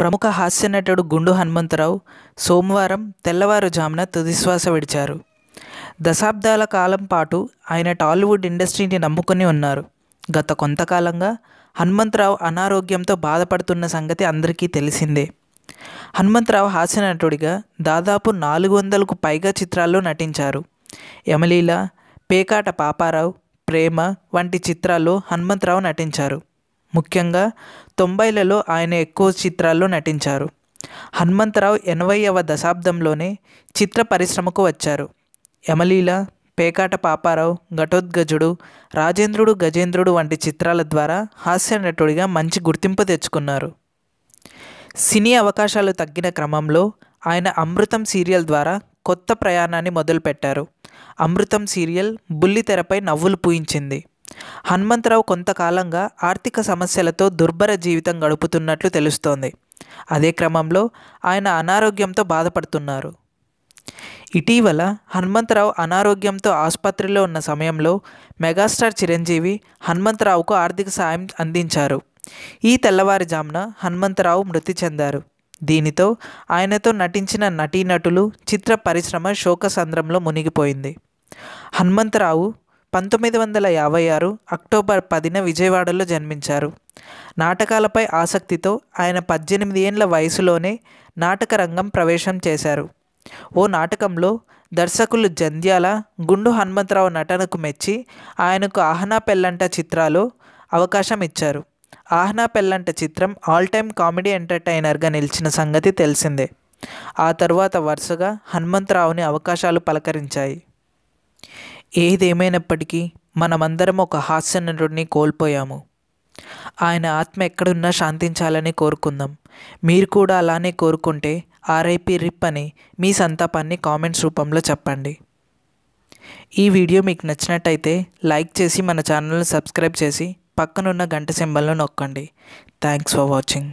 ప్రముఖ హాస్య నటుడు గుండు హనుమంతరావు సోమవారం తెల్లవారుజామున తుదిశ్వాస విడిచారు. దశాబ్దాల కాలం పాటు ఆయన టాలీవుడ్ ఇండస్ట్రీని నమ్ముకుని ఉన్నారు. గత కొంతకాలంగా హనుమంతరావు అనారోగ్యంతో బాధపడుతున్న సంగతి అందరికీ తెలిసిందే. హనుమంతరావు హాస్య నటుడిగా దాదాపు నాలుగు వందలకు పైగా చిత్రాల్లో నటించారు. యమలీల పేకాట పాపారావు ప్రేమ వంటి చిత్రాల్లో హనుమంతరావు నటించారు. ముఖ్యంగా తొంభైలలో ఆయన ఎక్కువ చిత్రాల్లో నటించారు. హనుమంతరావు ఎనభైవ దశాబ్దంలోనే చిత్ర పరిశ్రమకు వచ్చారు. యమలీల పేకాట పాపారావు ఘటోద్గజుడు రాజేంద్రుడు గజేంద్రుడు వంటి చిత్రాల ద్వారా హాస్య నటుడిగా మంచి గుర్తింపు తెచ్చుకున్నారు. సినీ అవకాశాలు తగ్గిన క్రమంలో ఆయన అమృతం సీరియల్ ద్వారా కొత్త ప్రయాణాన్ని మొదలుపెట్టారు. అమృతం సీరియల్ బుల్లితెరపై నవ్వులు పూయించింది. హనుమంతరావు కొంతకాలంగా ఆర్థిక సమస్యలతో దుర్భర జీవితం గడుపుతున్నట్లు తెలుస్తోంది. అదే క్రమంలో ఆయన అనారోగ్యంతో బాధపడుతున్నారు. ఇటీవల హనుమంతరావు అనారోగ్యంతో ఆసుపత్రిలో ఉన్న సమయంలో మెగాస్టార్ చిరంజీవి హనుమంతరావుకు ఆర్థిక సాయం అందించారు. ఈ తెల్లవారుజామున హనుమంతరావు మృతి చెందారు. దీనితో ఆయనతో నటించిన నటీనటులు చిత్ర పరిశ్రమ శోకసంద్రంలో మునిగిపోయింది. హనుమంతరావు పంతొమ్మిది వందల యాభై ఆరు అక్టోబర్ పదిన విజయవాడలో జన్మించారు. నాటకాలపై ఆసక్తితో ఆయన పద్దెనిమిది ఏండ్ల వయసులోనే నాటక రంగం ప్రవేశం చేశారు. ఓ నాటకంలో దర్శకులు జంధ్యాల గుండు హనుమంతరావు నటనకు మెచ్చి ఆయనకు ఆహనా పెళ్ళంట చిత్రాలో అవకాశం ఇచ్చారు. ఆహనా పెళ్ళంట చిత్రం ఆల్ టైమ్ కామెడీ ఎంటర్టైనర్గా నిలిచిన సంగతి తెలిసిందే. ఆ తర్వాత వరుసగా హనుమంతరావుని అవకాశాలు పలకరించాయి. ఏదేమైనప్పటికీ మనమందరం ఒక హాస్య నటుడిని కోల్పోయాము. ఆయన ఆత్మ ఎక్కడున్నా శాంతించాలని కోరుకుందాం. మీరు కూడా అలానే కోరుకుంటే ఆర్ఐపి రిప్ అని మీ సంతాపాన్ని కామెంట్స్ రూపంలో చెప్పండి. ఈ వీడియో మీకు నచ్చినట్టయితే లైక్ చేసి మన ఛానల్ని సబ్స్క్రైబ్ చేసి పక్కనున్న గంట సింబల్ను నొక్కండి. Thanks for watching.